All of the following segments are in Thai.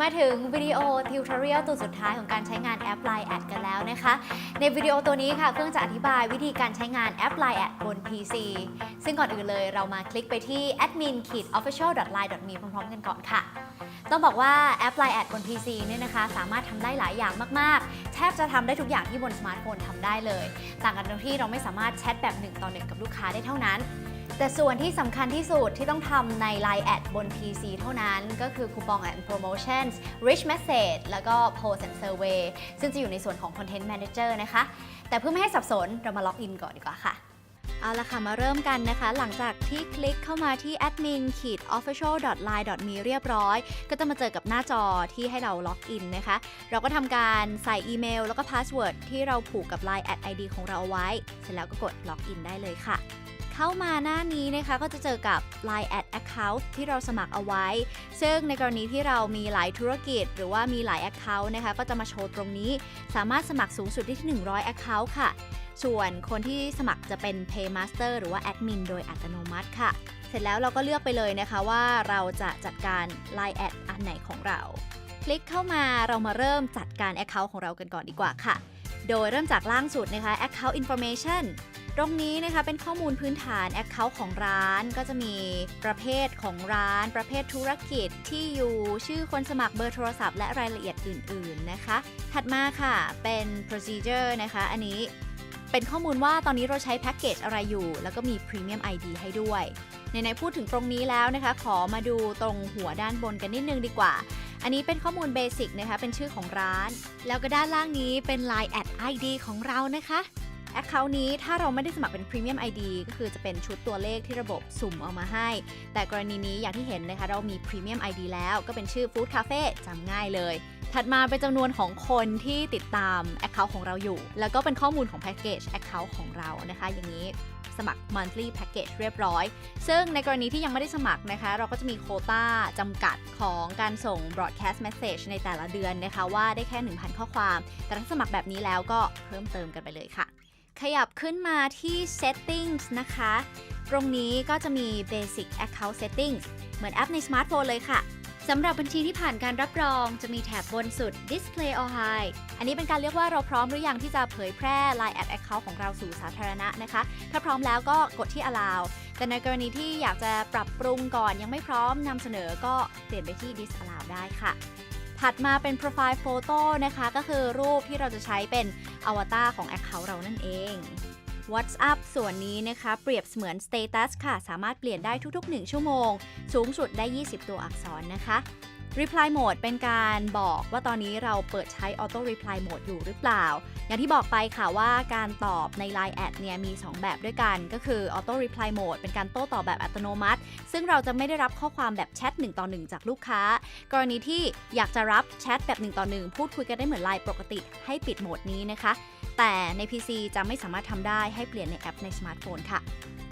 มาถึงวิดีโอทิวทอเรียลตัวสุดท้ายของการใช้งานแอป Line แอดกันแล้วนะคะ ในวิดีโอตัวนี้ค่ะเพื่องจะอธิบายวิธีการใช้งานแอป Line แอดบน PC ซึ่งก่อนอื่นเลยเรามาคลิกไปที่ admin official line me พร้อมๆกันก่อนค่ะ ต้องบอกว่าแอป Line แอดบน PC เนี่ยนะคะ สามารถทำได้หลายอย่างมากๆ แทบจะทำได้ทุกอย่างที่บนสมาร์ทโฟนทำได้เลย ต่างกันตรงที่เราไม่สามารถแชทแบบหนึ่งต่อหนึ่งกับลูกค้าได้เท่านั้น แต่ส่วนที่สำคัญที่สุดที่ต้องทำใน Line แอดบน PC เท่านั้น ก็คือคูปอง and promotions rich message แล้วก็ post and survey ซึ่งจะอยู่ในส่วนของ content manager นะคะ แต่เพื่อไม่ให้สับสนเรามาล็อกอินก่อนดีกว่าค่ะ เอาละค่ะ มาเริ่มกันนะคะ หลังจากที่คลิกเข้ามาที่ admin official line me เรียบร้อย ก็จะมาเจอกับหน้าจอที่ให้เราล็อกอินนะคะ เราก็ทำการใส่อีเมล แล้วก็พาสเวิร์ดที่เราผูกกับ Line ID ของเราเอาไว้ เสร็จแล้วก็กดล็อกอินได้เลยค่ะ เข้ามาหน้านี้นะคะก็จะเจอกับ Line at Account ที่เราสมัครเอาไว้ ซึ่งในกรณีที่เรามีหลายธุรกิจ หรือว่ามีหลาย Account นะคะก็จะมาโชว์ตรงนี้ สามารถสมัครสูงสุดได้ที่ 100 Account ค่ะ ส่วนคนที่สมัครจะเป็น Paymaster หรือว่า Admin โดยอัตโนมัติค่ะ เสร็จแล้วเราก็เลือกไปเลยนะคะว่าเราจะจัดการ Line Ad อันไหนของเรา คลิกเข้ามาเรามาเริ่มจัดการ Account ของเรากันก่อนดีกว่าค่ะ โดยเริ่มจากล่างสุดนะคะ Account Information ตรงนี้นะคะเป็นข้อมูลพื้นฐาน Account ของร้านก็จะมีประเภทของร้าน ประเภทธุรกิจที่อยู่ชื่อคนสมัครเบอร์โทรศัพท์และรายละเอียดอื่น ๆนะคะ ถัดมาค่ะเป็น procedure นะคะ อันนี้เป็นข้อมูลว่าตอนนี้เราใช้แพ็กเกจอะไรอยู่ แล้วก็มี Premium ID ให้ด้วยในในๆพูดถึงตรงนี้แล้วนะคะ ขอมาดูตรงหัวด้านบนกันนิดนึงดีกว่า อันนี้เป็นข้อมูลเบสิกนะคะ เป็นชื่อของร้าน แล้วก็ด้านล่างนี้เป็น Line at ID ของเรานะคะ แอคเคาท์นี้ถ้าเราไม่ได้สมัครเป็น Premium ID ก็คือจะเป็นชุดตัวเลขที่ระบบสุ่มเอามาให้ แต่กรณีนี้อย่างที่เห็นนะคะเรามี Premium ID แล้วก็เป็นชื่อ Food Cafe จำง่ายเลย ถัดมาเป็นจำนวนของคนที่ติดตาม Account ของเราอยู่ แล้วก็เป็นข้อมูลของแพ็กเกจ Account ของเรานะคะ อย่างนี้สมัคร monthly package เรียบร้อย ซึ่งในกรณีที่ยังไม่ได้สมัครนะคะ เราก็จะมีโคต้าจำกัดของการส่ง broadcast message ในแต่ละเดือนนะคะ ว่าได้แค่ 1,000 ข้อความ แต่ถ้าสมัครแบบนี้แล้วก็เพิ่มเติมกันไปเลยค่ะ ขยับขึ้นมาที่ settings นะคะ ตรงนี้ก็จะมี basic account settings เหมือนแอปในสมาร์ทโฟนเลยค่ะสำหรับบัญชีที่ผ่านการรับรองจะมีแถบบนสุด display or hide อันนี้เป็นการเรียกว่าเราพร้อมหรือยังที่จะเผยแพร่ Line at account ของเราสู่สาธารณะนะคะ ถ้าพร้อมแล้วก็กดที่ allow แต่ในกรณีที่อยากจะปรับปรุงก่อนยังไม่พร้อมนำเสนอก็เปลี่ยนไปที่ disallow ได้ค่ะ ถัดมาเป็นโปรไฟล์โฟโต้นะคะ ก็คือรูปที่เราจะใช้เป็นอวตารของ Account เรานั่นเอง WhatsApp ส่วนนี้นะคะ เปรียบเสมือน Status ค่ะ สามารถเปลี่ยนได้ทุกๆ 1 ชั่วโมง สูงสุดได้ 20 ตัวอักษรนะคะ Reply Mode เป็นการบอกว่าตอนนี้เราเปิดใช้ Auto Reply Mode อยู่หรือเปล่า อย่างที่บอกไปค่ะว่าการตอบใน Line แอดเนี่ยมี 2 แบบด้วยกัน ก็คือ Auto Reply Mode เป็นการโต้ตอบแบบอัตโนมัติ ซึ่งเราจะไม่ได้รับข้อความแบบแชท1ต่อ1จากลูกค้า กรณีที่อยากจะรับแชทแบบ1ต่อ1พูดคุยกันได้เหมือนไลน์ปกติ ให้ปิดโหมดนี้นะคะ แต่ใน PC จะไม่สามารถทำได้ให้เปลี่ยนในแอปในสมาร์ทโฟนค่ะ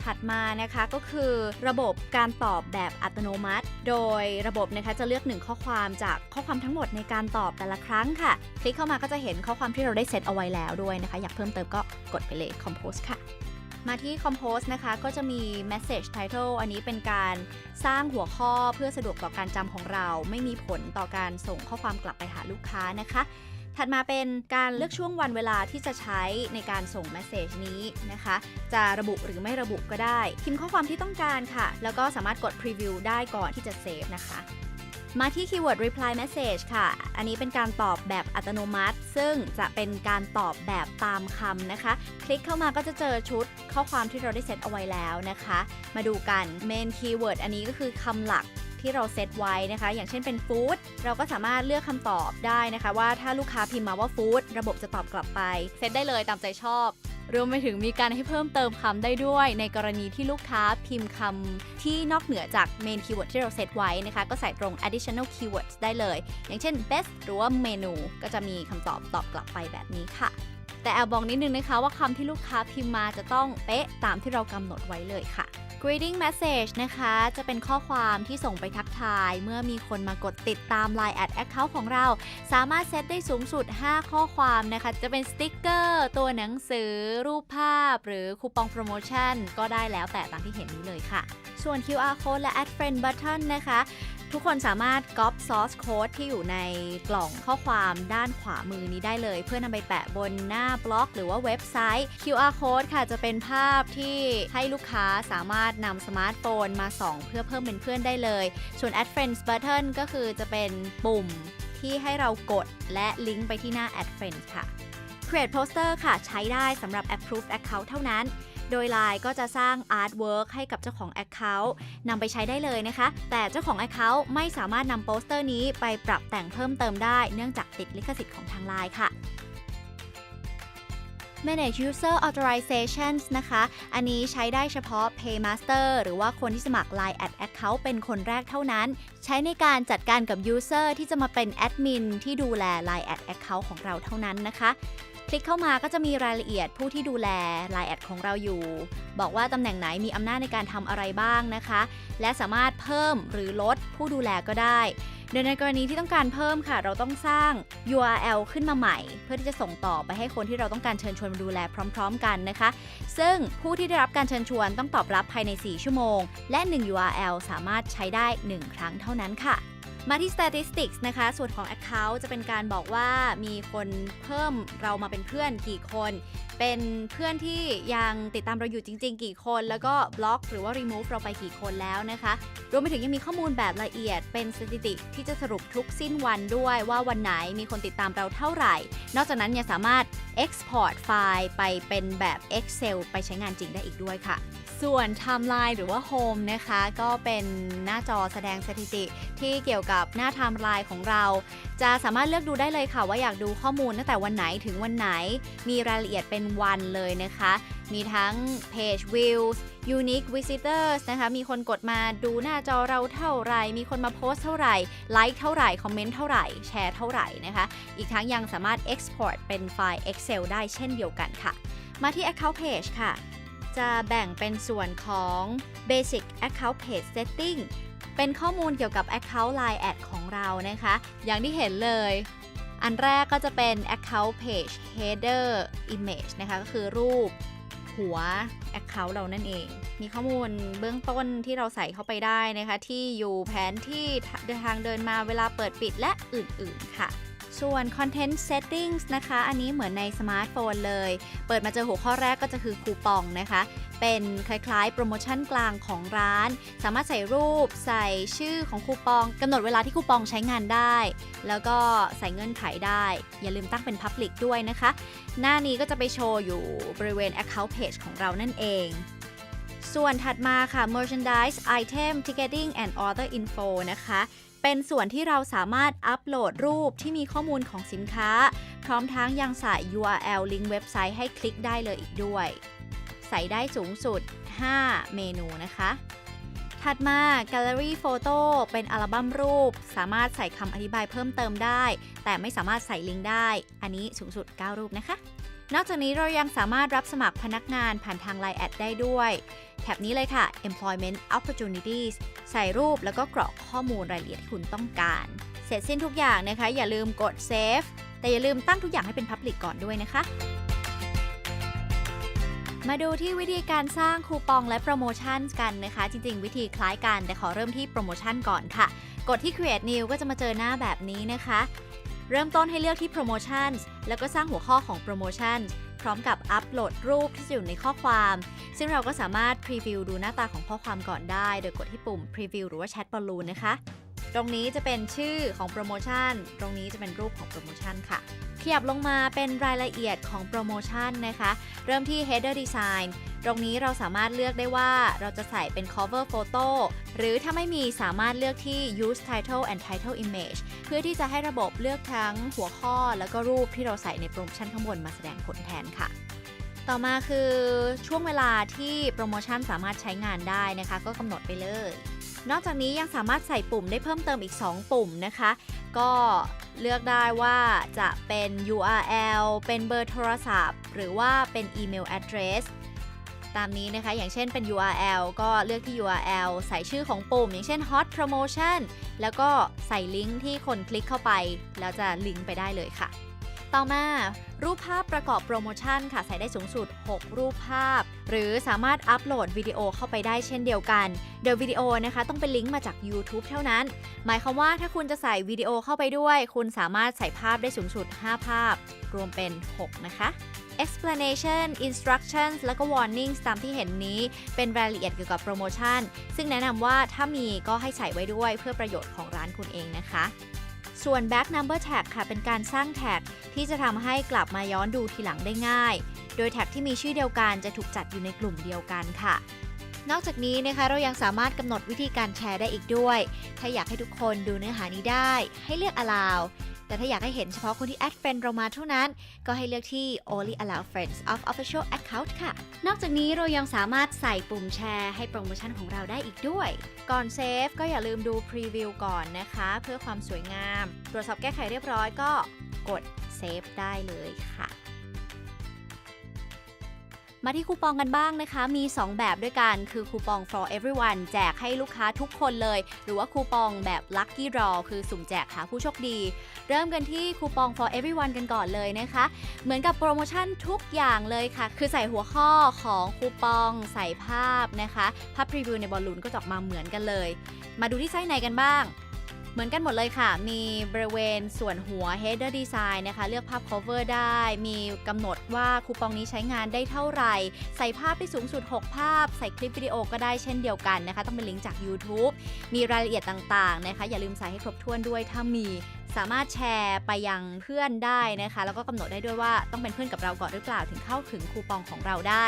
ถัดมานะคะก็คือระบบการตอบแบบอัตโนมัติ โดยระบบนะคะจะเลือก1ข้อความจากข้อความทั้งหมดในการตอบแต่ละครั้งค่ะ คลิกเข้ามาก็จะเห็นข้อความที่เราได้เซตเอาไว้แล้วด้วยนะคะ อยากเพิ่มเติมก็กดไปเลย Compose ค่ะมาที่ Compose นะคะ ก็จะมี Message Title อันนี้เป็นการสร้างหัวข้อเพื่อสะดวกต่อการจำของเรา ไม่มีผลต่อการส่งข้อความกลับไปหาลูกค้านะคะ ถัดมาเป็นการเลือกช่วงวันเวลาที่จะใช้ในการส่งเมสเซจนี้นะคะ จะระบุหรือไม่ระบุก็ได้ พิมพ์ข้อความที่ต้องการค่ะ แล้วก็สามารถกด Preview ได้ก่อนที่จะเซฟนะคะมาที่คีย์เวิร์ด reply message ค่ะ อันนี้เป็นการตอบแบบอัตโนมัติ ซึ่งจะเป็นการตอบแบบตามคำนะคะ คลิกเข้ามาก็จะเจอชุดข้อความที่เราได้เซตเอาไว้แล้วนะคะ มาดูกัน main keyword อันนี้ก็คือคำหลัก ที่เราเซตไว้นะคะ อย่างเช่นเป็น food เราก็สามารถเลือกคำตอบได้นะคะ ว่าถ้าลูกค้าพิมพ์มาว่า food ระบบจะตอบกลับไป เซตได้เลยตามใจชอบรวมไปถึงมีการให้เพิ่มเติมคำได้ด้วย ในกรณีที่ลูกค้าพิมพ์คำที่นอกเหนือจาก main keyword ที่เราเซตไว้นะคะ ก็ใส่ตรง additional keywords ได้เลย อย่างเช่น best หรือว่าเมนูก็จะมีคำตอบตอบกลับไปแบบนี้ค่ะ แต่แอบบอกนิดนึงนะคะว่าคำที่ลูกค้าพิมพ์มาจะต้องเป๊ะตามที่เรากำหนดไว้เลยค่ะ greeting message นะคะ จะเป็นข้อความที่ส่งไปทักทาย เมื่อมีคนมากดติดตาม Line at account ของเรา สามารถเซตได้สูงสุด 5 ข้อความนะคะ จะเป็นสติกเกอร์ ตัวหนังสือ รูปภาพ หรือคูปองโปรโมชั่น ก็ได้แล้วแต่ตามที่เห็นนี้เลยค่ะ ส่วน QR code และ add friend button นะคะ ทุกคนสามารถก๊อป source code ที่อยู่ในกล่องข้อความด้านขวามือนี้ได้เลย เพื่อนำไปแปะบนหน้าบล็อก หรือว่าเว็บไซต์ QR code ค่ะจะเป็นภาพที่ให้ลูกค้าสามารถนำสมาร์ทโฟนมาส่อง เพื่อเพิ่มเป็นเพื่อนได้เลย ส่วน add friends button ก็คือจะเป็นปุ่มที่ให้เรากดและลิงก์ไปที่หน้า add friends ค่ะ create poster ค่ะใช้ได้สำหรับ approve account เท่านั้น โดย Line ก็จะสร้าง artwork ให้กับเจ้าของ Account นำไปใช้ได้เลยนะคะ แต่เจ้าของ Account ไม่สามารถนำโปสเตอร์นี้ไปปรับแต่งเพิ่มเติมได้เนื่องจากติดลิขสิทธิ์ของทาง Line ค่ะ Manage User Authorizations นะคะ อันนี้ใช้ได้เฉพาะ Paymaster หรือว่าคนที่สมัคร Line Ad Account เป็นคนแรกเท่านั้น ใช้ในการจัดการกับ User ที่จะมาเป็นแอดมินที่ดูแล Line Ad Account ของเราเท่านั้นนะคะ ลิกเข้ามาก็จะมีรายละเอียดผู้ที่ดูแล Line แอดของเราอยู่ บอกว่าตำแหน่งไหนมีอำนาจในการทำอะไรบ้างนะคะ และสามารถเพิ่มหรือลดผู้ดูแลก็ได้ โดยในกรณีที่ต้องการเพิ่มค่ะ เราต้องสร้าง URL ขึ้นมาใหม่ เพื่อที่จะส่งต่อไปให้คนที่เราต้องการเชิญชวนมาดูแลพร้อม ๆ กันนะคะ ซึ่งผู้ที่ได้รับการเชิญชวนต้องตอบรับภายใน 4 ชั่วโมง และ 1 URL สามารถใช้ได้ 1 ครั้งเท่านั้นค่ะ มาที่ statistics นะคะ ส่วนของ account จะเป็นการบอกว่ามีคนเพิ่มเรามาเป็นเพื่อนกี่คน เป็นเพื่อนที่ยังติดตามเราอยู่จริง ๆ กี่คน แล้วก็บล็อกหรือว่า remove เราไปกี่คนแล้วนะคะ รวมไปถึงยังมีข้อมูลแบบละเอียด เป็นสถิติที่จะสรุปทุกสิ้นวันด้วยว่าวันไหนมีคนติดตามเราเท่าไหร่ นอกจากนั้นยังสามารถ export ไฟล์ไปเป็นแบบ Excel ไปใช้งานจริงได้อีกด้วยค่ะ ส่วน Timeline หรือว่า Home นะคะก็เป็นหน้าจอแสดงสถิติที่เกี่ยวกับหน้า Timeline ของเรา จะสามารถเลือกดูได้เลยค่ะ ว่าอยากดูข้อมูลตั้งแต่วันไหนถึงวันไหน มีรายละเอียดเป็นวันเลยนะคะ มีทั้ง Page Views Unique Visitors นะคะ มีคนกดมาดูหน้าจอเราเท่าไหร่ มีคนมาโพสเท่าไหร่ ไลค์เท่าไหร่ คอมเมนต์เท่าไหร่ แชร์เท่าไหร่นะคะ อีกทั้งยังสามารถ Export เป็นไฟล์ Excel ได้เช่นเดียวกันค่ะ มาที่ Account Page ค่ะ จะแบ่งเป็นส่วนของ Basic Account Page Setting เป็นข้อมูลเกี่ยวกับ Account Line Ad ของเรานะคะ อย่างที่เห็นเลย อันแรกก็จะเป็น Account Page Header Image นะคะ ก็คือรูปหัว Account เรานั่นเอง มีข้อมูลเบื้องต้นที่เราใส่เข้าไปได้นะคะ ที่อยู่แผนที่เดินทางเดินมาเวลาเปิดปิดและอื่นๆค่ะ ส่วน Content Settings นะคะ อันนี้เหมือนในสมาร์ทโฟนเลย เปิดมาเจอหัวข้อแรกก็จะคือคูปองนะคะ เป็นคล้ายๆ โปรโมชั่นกลางของร้าน สามารถใส่รูป ใส่ชื่อของคูปองกำหนดเวลาที่คูปองใช้งานได้ แล้วก็ใส่เงื่อนไขได้ อย่าลืมตั้งเป็น Public ด้วยนะคะ หน้านี้ก็จะไปโชว์อยู่บริเวณ Account Page ของเรานั่นเองส่วนถัดมาค่ะ Merchandise Item Ticketing and Order Info นะคะ เป็นส่วนที่เราสามารถอัปโหลดรูปที่มีข้อมูลของสินค้า พร้อมทั้งยังใส่ URL ลิงก์เว็บไซต์ให้คลิกได้เลยอีกด้วย ใส่ได้สูงสุด 5 เมนูนะคะ ถัดมา Gallery Photo เป็นอัลบั้มรูป สามารถใส่คำอธิบายเพิ่มเติมได้ แต่ไม่สามารถใส่ลิงก์ได้ อันนี้สูงสุด 9 รูปนะคะ นอกจากนี้เรายังสามารถรับสมัครพนักงานผ่านทาง Line แอดได้ด้วยแท็บนี้เลยค่ะ Employment Opportunities ใส่รูปแล้วก็กรอกข้อมูลรายละเอียดที่คุณต้องการ เสร็จสิ้นทุกอย่างนะคะ อย่าลืมกด Save แต่อย่าลืมตั้งทุกอย่างให้เป็น Public ก่อนด้วยนะคะ มาดูที่วิธีการสร้างคูปองและโปรโมชั่นกันนะคะ จริงๆ วิธีคล้ายกันแต่ขอเริ่มที่โปรโมชั่นก่อนค่ะ กดที่ Create New ก็จะมาเจอหน้าแบบนี้นะคะ เริ่มต้นให้เลือกที่ Promotions แล้วก็สร้างหัวข้อของ Promotions พร้อมกับอัปโหลดรูปที่อยู่ในข้อความ ซึ่งเราก็สามารถพรีวิวดูหน้าตาของข้อความก่อนได้ โดยกดที่ปุ่ม Preview หรือว่า Chat Balloon นะคะ ตรงนี้จะเป็นชื่อของโปรโมชั่น ตรงนี้จะเป็นรูปของโปรโมชั่นค่ะ ขยับลงมาเป็นรายละเอียดของโปรโมชั่นนะคะ เริ่มที่ Header Design ตรงนี้เราสามารถเลือกได้ว่าเราจะใส่เป็น cover photo หรือถ้าไม่มีสามารถเลือกที่ use title and title image เพื่อที่จะให้ระบบเลือกทั้งหัวข้อแล้วก็รูปที่เราใส่ในโปรโมชั่นข้างบนมาแสดงผลแทนค่ะ ต่อมาคือช่วงเวลาที่โปรโมชั่นสามารถใช้งานได้นะคะ ก็กำหนดไปเลย นอกจากนี้ยังสามารถใส่ปุ่มได้เพิ่มเติมอีก 2 ปุ่มนะคะ ก็เลือกได้ว่าจะเป็น URL เป็นเบอร์โทรศัพท์ หรือว่าเป็นอีเมล address ตามนี้นะคะ อย่างเช่นเป็น URL ก็เลือกที่ URL ใส่ชื่อของปุ่ม อย่างเช่น hot promotion แล้วก็ใส่ลิงก์ที่คนคลิกเข้าไป แล้วจะลิงก์ไปได้เลยค่ะ ต่อมารูปภาพประกอบโปรโมชั่นค่ะ ใส่ได้สูงสุด 6 รูปภาพ หรือสามารถอัปโหลดวิดีโอเข้าไปได้เช่นเดียวกัน โดยวิดีโอนะคะต้องเป็นลิงก์มาจาก YouTube เท่านั้น หมายความว่าถ้าคุณจะใส่วิดีโอเข้าไปด้วย คุณสามารถใส่ภาพได้สูงสุด 5 ภาพ รวมเป็น 6 นะคะ explanation instructions แล้วก็ warnings ตามที่เห็นนี้เป็นรายละเอียดเกี่ยวกับโปรโมชั่น ซึ่งแนะนำว่าถ้ามีก็ให้ใส่ไว้ด้วยเพื่อประโยชน์ของร้านคุณเองนะคะ ส่วน back number tag ค่ะ เป็นการสร้างแท็กที่จะทำให้กลับมาย้อนดูทีหลังได้ง่าย โดยแท็กที่มีชื่อเดียวกันจะถูกจัดอยู่ในกลุ่มเดียวกันค่ะนอกจากนี้นะคะเรายังสามารถกำหนดวิธีการแชร์ได้อีกด้วย ถ้าอยากให้ทุกคนดูเนื้อหานี้ได้ ให้เลือก allow แต่ถ้าอยากให้เห็นเฉพาะคนที่แอดเฟนเรามาเท่านั้น ก็ให้เลือกที่ only allow friends of official account ค่ะ นอกจากนี้เรายังสามารถใส่ปุ่มแชร์ให้โปรโมชั่นของเราได้อีกด้วย ก่อนเซฟก็อย่าลืมดูพรีวิวก่อนนะคะ เพื่อความสวยงาม ตรวจสอบแก้ไขเรียบร้อยก็กดเซฟได้เลยค่ะ มาที่คูปองกันบ้างนะคะ มี 2 แบบด้วยกัน คือคูปอง for everyone แจกให้ลูกค้าทุกคนเลย หรือว่าคูปองแบบ lucky draw คือสุ่มแจกหาผู้โชคดี เริ่มกันที่คูปอง for everyone กันก่อนเลยนะคะ เหมือนกับโปรโมชั่นทุกอย่างเลยค่ะ คือใส่หัวข้อของคูปอง ใส่ภาพนะคะ ภาพพรีวิวในบอลลูนก็จะออกมาเหมือนกันเลย มาดูที่ไส้ในกันบ้าง เหมือนกันหมดเลยค่ะ มีบริเวณส่วนหัว header design นะคะ เลือกภาพ cover ได้ มีกำหนดว่าคูปองนี้ใช้งานได้เท่าไหร่ ใส่ภาพได้สูงสุด 6 ภาพ ใส่คลิปวิดีโอก็ได้เช่นเดียวกันนะคะ ต้องเป็นลิงก์จาก YouTube มีรายละเอียดต่างๆนะคะ อย่าลืมใส่ให้ครบถ้วนด้วยถ้ามีสามารถแชร์ไปยังเพื่อนได้นะคะ แล้วก็กำหนดได้ด้วยว่าต้องเป็นเพื่อนกับเราก่อนหรือเปล่าถึงเข้าถึงคูปองของเราได้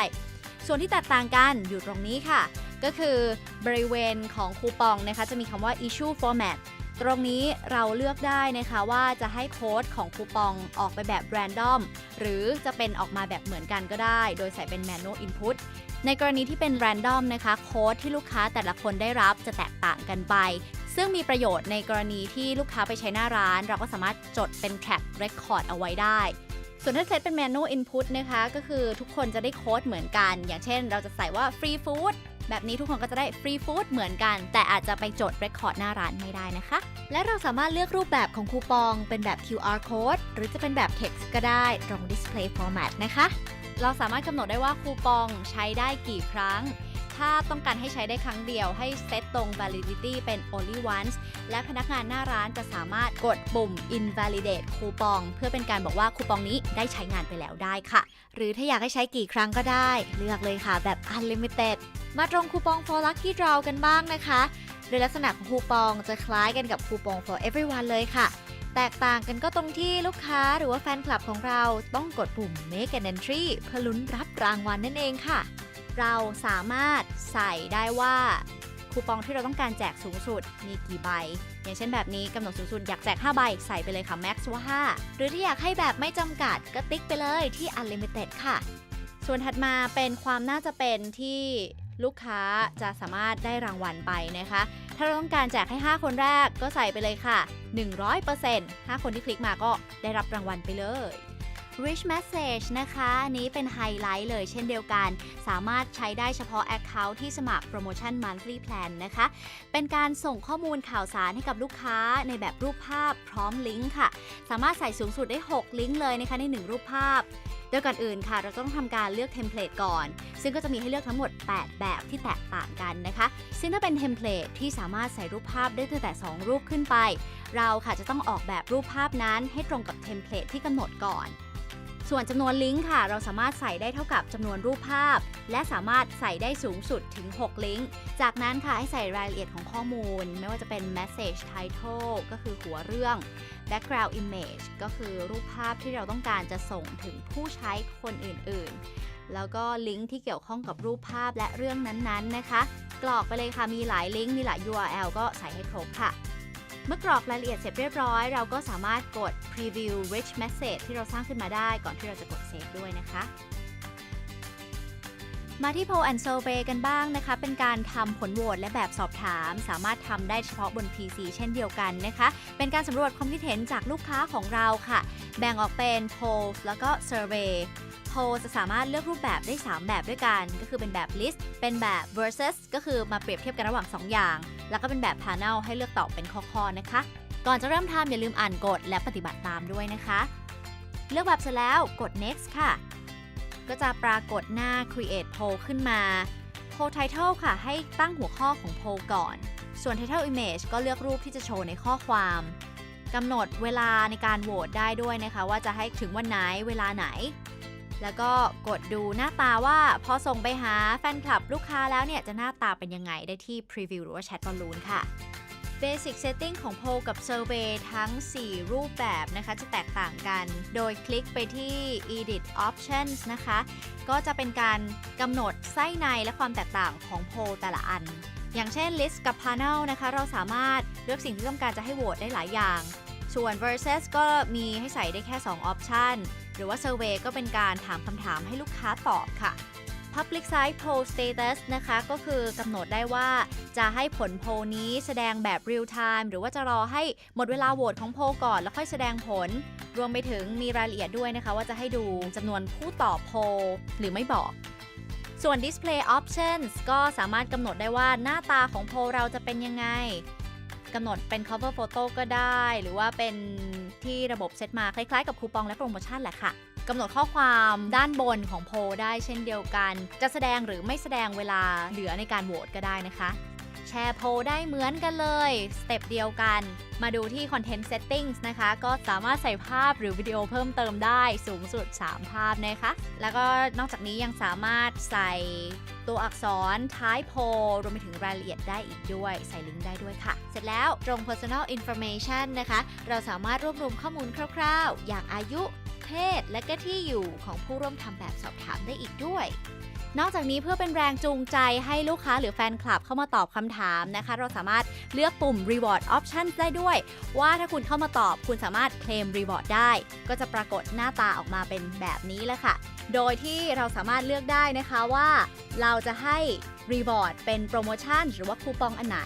ส่วนที่แตกต่างกันอยู่ตรงนี้ค่ะ ก็คือบริเวณของคูปองนะคะ จะมีคำว่า issue format ตรงนี้เราเลือกได้นะคะว่าจะให้โค้ดของคูปองออกไปแบบ random หรือจะเป็นออกมาแบบเหมือนกันก็ได้ โดยใส่เป็น manual input ในกรณีที่เป็น random นะคะโค้ดที่ลูกค้าแต่ละคนได้รับจะแตกต่างกันไป ซึ่งมีประโยชน์ในกรณีที่ลูกค้าไปใช้หน้าร้าน เราก็สามารถจดเป็น track record เอาไว้ได้ ส่วนถ้าเซตเป็น manual input นะคะ ก็คือทุกคนจะได้โค้ดเหมือนกัน อย่างเช่น เราจะใส่ว่า free food แบบนี้ทุกคนก็จะได้ฟรีฟู้ดเหมือนกัน แต่อาจจะไปจดเรคคอร์ดหน้าร้านไม่ได้นะคะ และเราสามารถเลือกรูปแบบของคูปอง เป็นแบบ QR code หรือจะเป็นแบบ text ก็ได้ตรง display format นะคะ เราสามารถกำหนดได้ว่าคูปองใช้ได้กี่ครั้ง ถ้าต้องการให้ใช้ได้ครั้งเดียวให้เซตตรง validity เป็น only once และพนักงานหน้าร้านจะสามารถกดปุ่ม invalidate คูปอง เพื่อเป็นการบอกว่าคูปองนี้ได้ใช้งานไปแล้วได้ค่ะ หรือถ้าอยากให้ใช้กี่ครั้งก็ได้ เลือกเลยค่ะแบบ unlimited มาตรงคูปอง for lucky draw กันบ้างนะคะโดยลักษณะของคูปองจะคล้ายกันกับคูปอง for everyone เลยค่ะแตกต่างกันก็ตรงที่ลูกค้าหรือว่าแฟนคลับของเราต้องกดปุ่ม make an entry เพื่อลุ้นรับรางวัลนั่นเองค่ะ เราสามารถใส่ได้ว่าคูปองที่เราต้องการแจกสูงสุดมีกี่ใบ อย่างเช่นแบบนี้กำหนดสูงสุดอยากแจก 5 ใบ ใส่ไปเลยค่ะ max ว่า 5 หรือที่อยากให้แบบไม่จำกัดก็ติ๊กไปเลยที่ unlimited ค่ะ ส่วนถัดมาเป็นความน่าจะเป็นที่ลูกค้าจะสามารถได้รางวัลไปนะคะ ถ้าเราต้องการแจกให้ 5 คนแรกก็ใส่ไปเลยค่ะ 100% 5 คนที่คลิกมาก็ได้รับรางวัลไปเลย Rich Message นะคะอันนี้เป็นไฮไลท์เลยเช่นเดียวกัน สามารถใช้ได้เฉพาะ Account ที่สมัคร Promotion Monthly Plan นะคะ เป็นการส่งข้อมูลข่าวสารให้กับลูกค้าในแบบรูปภาพพร้อมลิงก์ค่ะ สามารถใส่สูงสุดได้ 6 ลิงก์เลยนะคะใน 1 รูปภาพโดยก่อนอื่นค่ะ เราต้องทำการเลือกเทมเพลตก่อน ซึ่งก็จะมีให้เลือกทั้งหมด 8 แบบที่แตกต่างกันนะคะ ซึ่งถ้าเป็นเทมเพลตที่สามารถใส่รูปภาพได้ตั้งแต่ 2 รูปขึ้นไป เราค่ะจะต้องออกแบบรูปภาพนั้นให้ตรงกับเทมเพลตที่กำหนดก่อน ส่วนจำนวนลิงก์ค่ะ เราสามารถใส่ได้เท่ากับจำนวนรูปภาพ และสามารถใส่ได้สูงสุดถึง 6 ลิงก์ จากนั้นค่ะให้ใส่รายละเอียดของข้อมูล ไม่ว่าจะเป็น message title ก็คือหัวเรื่อง background image ก็คือรูปภาพที่เราต้องการจะส่งถึงผู้ใช้คนอื่นๆ แล้วก็ลิงก์ที่เกี่ยวข้องกับรูปภาพและเรื่องนั้นๆนะคะ กรอกไปเลยค่ะมีหลายลิงก์มีหลาย URL ก็ใส่ให้ครบค่ะ เมื่อกรอกรายละเอียดเสร็จเรียบร้อย เราก็สามารถกด preview rich message ที่เราสร้างขึ้นมาได้ก่อนที่เราจะกด save ด้วยนะคะ มาที่ Poll and Survey กันบ้างนะคะ เป็นการทำผลโหวตและแบบสอบถาม สามารถทำได้เฉพาะบน PC เช่นเดียวกันนะคะ เป็นการสำรวจความคิดเห็นจากลูกค้าของเราค่ะ แบ่งออกเป็น Poll แล้วก็ Survey Poll จะสามารถเลือกรูปแบบได้ 3 แบบด้วยกัน ก็คือเป็นแบบ list เป็นแบบ versus ก็คือมาเปรียบเทียบกันระหว่าง 2 อย่าง แล้วก็เป็นแบบ panel ให้เลือกตอบเป็นข้อๆนะคะ ก่อนจะเริ่มทำอย่าลืมอ่านกฎและปฏิบัติตามด้วยนะคะ เลือกแบบเสร็จแล้วกด next ค่ะ ก็จะปรากฏหน้า create poll ขึ้นมา poll title ค่ะ ให้ตั้งหัวข้อของ poll ก่อน ส่วน title image ก็เลือกรูปที่จะโชว์ในข้อความกำหนดเวลาในการโหวตได้ด้วยนะคะ ว่าจะให้ถึงวันไหนเวลาไหน แล้วก็กดดูหน้าตาว่าพอส่งไปหาแฟนคลับลูกค้าแล้วเนี่ย จะหน้าตาเป็นยังไงได้ที่ Preview หรือว่า Chat Balloon ค่ะ Basic Setting ของ Poll กับ Survey ทั้ง 4 รูปแบบนะคะ จะแตกต่างกัน โดยคลิกไปที่ Edit Options นะคะ ก็จะเป็นการกำหนดไส้ในและความแตกต่างของ Poll แต่ละอัน อย่างเช่น List กับ Panel นะคะ เราสามารถเลือกสิ่งที่ต้องการจะให้โหวตได้หลายอย่าง ส่วน Versus ก็มีให้ใส่ได้แค่ 2 Option หรือว่า Survey ก็เป็นการถามคำถามให้ลูกค้าตอบค่ะ Public Site Poll Status นะคะ ก็คือกำหนดได้ว่าจะให้ผลโพลนี้แสดงแบบ Real Time หรือว่าจะรอให้หมดเวลาโหวตของโพลก่อน แล้วค่อยแสดงผล รวมไปถึงมีรายละเอียดด้วยนะคะ ว่าจะให้ดูจำนวนผู้ตอบโพลหรือไม่บอกส่วน Display Options ก็สามารถกำหนดได้ว่าหน้าตาของโพลเราจะเป็นยังไงกำหนดเป็น cover photo ก็ได้ หรือว่าเป็นที่ระบบเซตมาคล้ายๆ กับคูปองและโปรโมชั่นแหละค่ะ กำหนดข้อความด้านบนของโพลได้เช่นเดียวกัน จะแสดงหรือไม่แสดงเวลาเหลือในการโหวตก็ได้นะคะ แชร์โพลได้เหมือนกันเลย สเต็ปเดียวกัน มาดูที่ Content Settings นะคะ ก็สามารถใส่ภาพหรือวิดีโอเพิ่มเติมได้สูงสุด 3 ภาพนะคะ แล้วก็นอกจากนี้ยังสามารถใส่ตัวอักษรท้ายโพรวมไปถึงรายละเอียดได้อีกด้วย ใส่ลิงก์ได้ด้วยค่ะ เสร็จแล้วตรง Personal Information นะคะ เราสามารถรวบรวมข้อมูลคร่าวๆ อย่างอายุ เพศ และก็ที่อยู่ของผู้ร่วมทำแบบสอบถามได้อีกด้วย นอกจากนี้เพื่อเป็นแรงจูงใจให้ลูกค้าหรือแฟนคลับเข้ามาตอบคำถามนะคะ เราสามารถเลือกปุ่ม reward options ได้ด้วย ว่าถ้าคุณเข้ามาตอบคุณสามารถเคลม reward ได้ ก็จะปรากฏหน้าตาออกมาเป็นแบบนี้แหละค่ะ โดยที่เราสามารถเลือกได้นะคะว่า เราจะให้ reward เป็นโปรโมชั่นหรือว่าคูปองอันไหน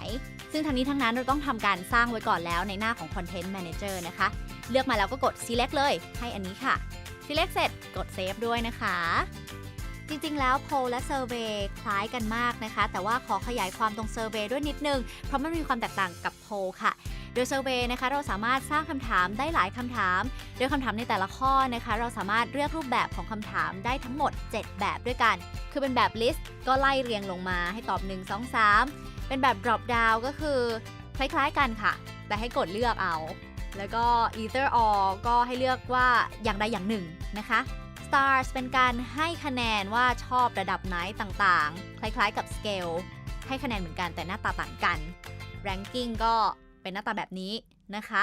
ซึ่งทั้งนี้ทั้งนั้นเราต้องทำการสร้างไว้ก่อนแล้วในหน้าของ content manager นะคะ เลือกมาแล้วก็กด select เลย ให้อันนี้ค่ะ select เสร็จกด save ด้วยนะคะ จริงๆ แล้วโพลและ Survey คล้ายกันมากนะคะ แต่ว่าขอขยายความตรง Survey ด้วยนิดนึง เพราะมันมีความแตกต่างกับโพลค่ะโดย Survey นะคะเราสามารถสร้างคำถามได้หลายคำถาม โดยคำถามในแต่ละข้อนะคะ เราสามารถเลือกรูปแบบของคำถามได้ทั้งหมด 7 แบบด้วยกัน คือเป็นแบบ list ก็ไล่เรียงลงมาให้ตอบ 1 2 3 เป็นแบบ drop down ก็คือ คล้ายๆกันค่ะ แต่ให้กดเลือกเอา แล้วก็ either or ก็ให้เลือกว่าอย่างใดอย่างหนึ่งนะคะ Stars เป็นการให้คะแนนว่าชอบระดับไหนต่างๆ คล้ายๆกับ Scale ให้คะแนนเหมือนกันแต่หน้าตาต่างกัน Ranking ก็เป็นหน้าตาแบบนี้นะคะ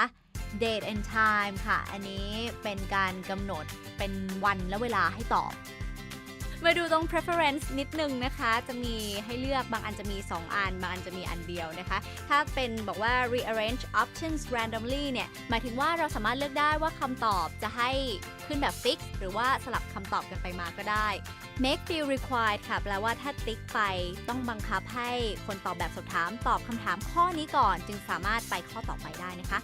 Date and Time ค่ะ อันนี้เป็นการกำหนดเป็นวันและเวลาให้ตอบ มาดูตรง preference นิดนึงนะคะ จะมีให้เลือกบางอันจะมี 2 อัน บางอันจะมีอันเดียวนะคะ ถ้าเป็นบอกว่า rearrange options randomly เนี่ย หมายถึงว่าเราสามารถเลือกได้ว่าคำตอบจะให้ขึ้นแบบ fix หรือว่าสลับคำตอบกันไปมาก็ได้ make field required ค่ะ แปลว่าถ้าติ๊กไปต้องบังคับให้คนตอบแบบสอบถาม ตอบคำถามข้อนี้ก่อน จึงสามารถไปข้อต่อไปได้นะคะ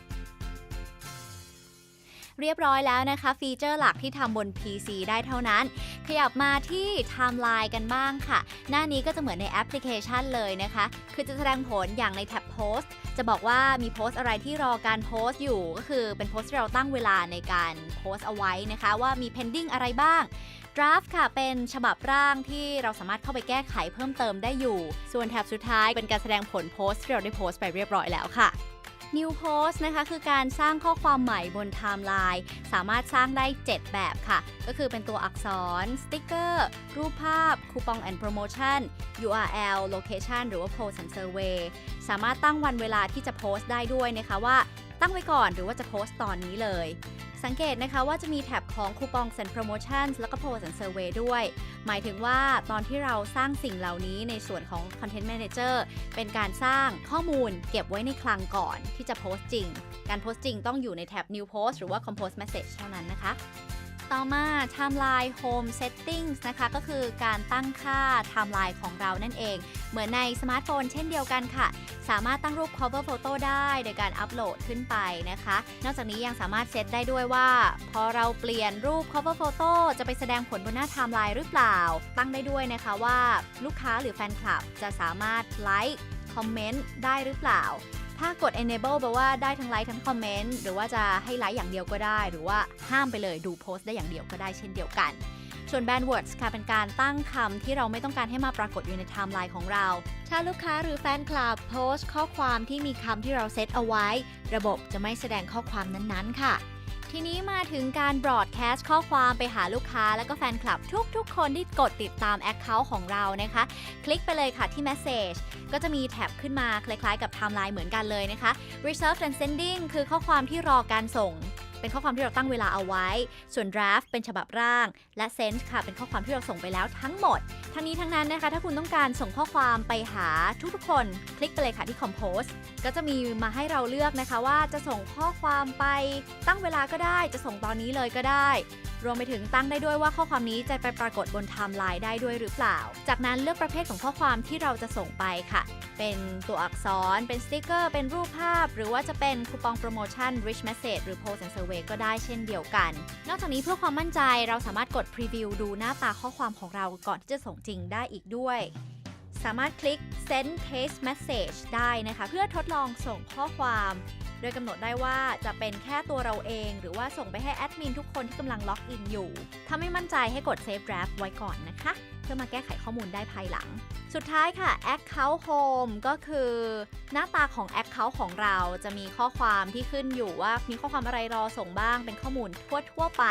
เรียบร้อยแล้วนะคะ ฟีเจอร์หลักที่ทำบน PC ได้เท่านั้น ขยับมาที่ Timeline กันบ้างค่ะ หน้านี้ก็จะเหมือนในแอปพลิเคชันเลยนะคะ คือจะแสดงผลอย่างในแท็บโพสต์จะบอกว่ามีโพสต์อะไรที่รอการโพสต์อยู่ ก็คือเป็นโพสต์ที่เราตั้งเวลาในการโพสต์เอาไว้นะคะ ว่ามี pending อะไรบ้าง draft ค่ะ เป็นฉบับร่างที่เราสามารถเข้าไปแก้ไขเพิ่มเติมได้อยู่ ส่วนแท็บสุดท้ายเป็นการแสดงผลโพสต์ที่เราได้โพสต์ไปเรียบร้อยแล้วค่ะ New Post นะคะคือการสร้างข้อความใหม่บนไทม์ไลน์สามารถสร้างได้ 7 แบบค่ะ ก็คือเป็นตัวอักษร สติ๊กเกอร์ รูปภาพ คูปองแอนด์โปรโมชั่น URL location หรือว่า Post and Survey สามารถตั้งวันเวลาที่จะโพสต์ได้ด้วยนะคะว่า ตั้งไว้ก่อนหรือว่าจะโพสต์ตอนนี้เลย สังเกตนะคะว่าจะมีแท็บของคูปอง s ซนโปรโมชั่นแล้วก็ Post and Survey ด้วย หมายถึงว่าตอนที่เราสร้างสิ่งเหล่านี้ในส่วนของ Content Manager เป็นการสร้างข้อมูลเก็บไว้ในคลังก่อนที่จะโพสต์จริง การโพสต์จริงต้องอยู่ในแท็บ New Post หรือว่า Compose Message เท่านั้นนะคะ ต่อมา Timeline Home Settings นะคะก็คือการตั้งค่า Timeline ของเรานั่นเอง เหมือนในสมาร์ทโฟนเช่นเดียวกันค่ะ สามารถตั้งรูป cover photo ได้โดยการอัปโหลดขึ้นไปนะคะ นอกจากนี้ยังสามารถเซตได้ด้วยว่า พอเราเปลี่ยนรูป cover photo จะไปแสดงผลบนหน้า Timeline หรือเปล่า ตั้งได้ด้วยนะคะว่าลูกค้าหรือแฟนคลับจะสามารถไลค์คอมเมนต์ได้หรือเปล่า ถ้ากด enable แปลว่าได้ทั้งไลค์ทั้งคอมเมนต์หรือว่าจะให้ไลค์อย่างเดียวก็ได้ หรือว่าห้ามไปเลยดูโพสต์ได้อย่างเดียวก็ได้เช่นเดียวกัน ส่วน band words ค่ะเป็นการตั้งคำที่เราไม่ต้องการให้มาปรากฏอยู่ในไทม์ไลน์ของเรา ถ้าลูกค้าหรือแฟนคลับโพสต์ข้อความที่มีคำที่เราเซตเอาไว้ ระบบจะไม่แสดงข้อความนั้นๆ ค่ะ ทีนี้มาถึงการบรอดแคสต์ข้อความไปหาลูกค้า แล้วก็แฟนคลับทุกๆ คนที่กดติดตามแอคเคาท์ของเรานะคะ คลิกไปเลยค่ะที่ Message ก็จะมีแท็บขึ้นมาคล้ายๆ กับไทม์ไลน์เหมือนกันเลยนะคะ Reserve and Sending คือข้อความที่รอการส่ง เป็นข้อความที่เราตั้งเวลาเอาไว้ ส่วน Draft เป็นฉบับร่าง และ Send ค่ะ เป็นข้อความที่เราส่งไปแล้วทั้งหมด ทั้งนี้ทั้งนั้นนะคะ ถ้าคุณต้องการส่งข้อความไปหาทุกๆคน คลิกไปเลยค่ะที่ Compose ก็จะมีมาให้เราเลือกนะคะว่าจะส่งข้อความไปตั้งเวลาก็ได้ จะส่งตอนนี้เลยก็ได้ รวมไปถึงตั้งได้ด้วยว่าข้อความนี้จะไปปรากฏบนไทม์ไลน์ได้ด้วยหรือเปล่า จากนั้นเลือกประเภทของข้อความที่เราจะส่งไปค่ะ เป็นตัวอักษร เป็นสติกเกอร์ เป็นรูปภาพ หรือว่าจะเป็นคูปองโปรโมชั่น rich message หรือ post and survey ก็ได้เช่นเดียวกัน นอกจากนี้เพื่อความมั่นใจเราสามารถกด preview ดูหน้าตาข้อความของเราก่อนที่จะส่งจริงได้อีกด้วย สามารถคลิก send test message ได้นะคะ เพื่อทดลองส่งข้อความ โดยกำหนดได้ว่าจะเป็นแค่ตัวเราเอง หรือว่าส่งไปให้แอดมินทุกคนที่กำลังล็อกอินอยู่ ถ้าไม่มั่นใจให้กด save draft ไว้ก่อนนะคะ เพื่อมาแก้ไขข้อมูลได้ภายหลัง สุดท้ายค่ะ Account Home ก็คือ หน้าตาของ Account ของเราจะมีข้อความที่ขึ้นอยู่ว่ามีข้อความอะไรรอส่งบ้างเป็นข้อมูลทั่วๆไป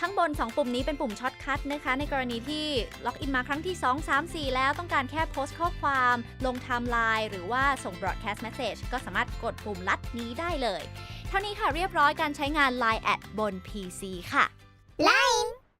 ข้างบน 2 ปุ่มนี้เป็นปุ่มช็อตคัทนะคะ ในกรณีที่ล็อกอินมาครั้งที่ 2 3 4 แล้วต้องการแค่โพสต์ข้อความ ลงไทม์ไลน์หรือว่าส่ง broadcast message ก็สามารถกดปุ่มลัดนี้ได้เลย เท่านี้ค่ะเรียบร้อยการใช้งาน Line แอดบน PC ค่ะ Line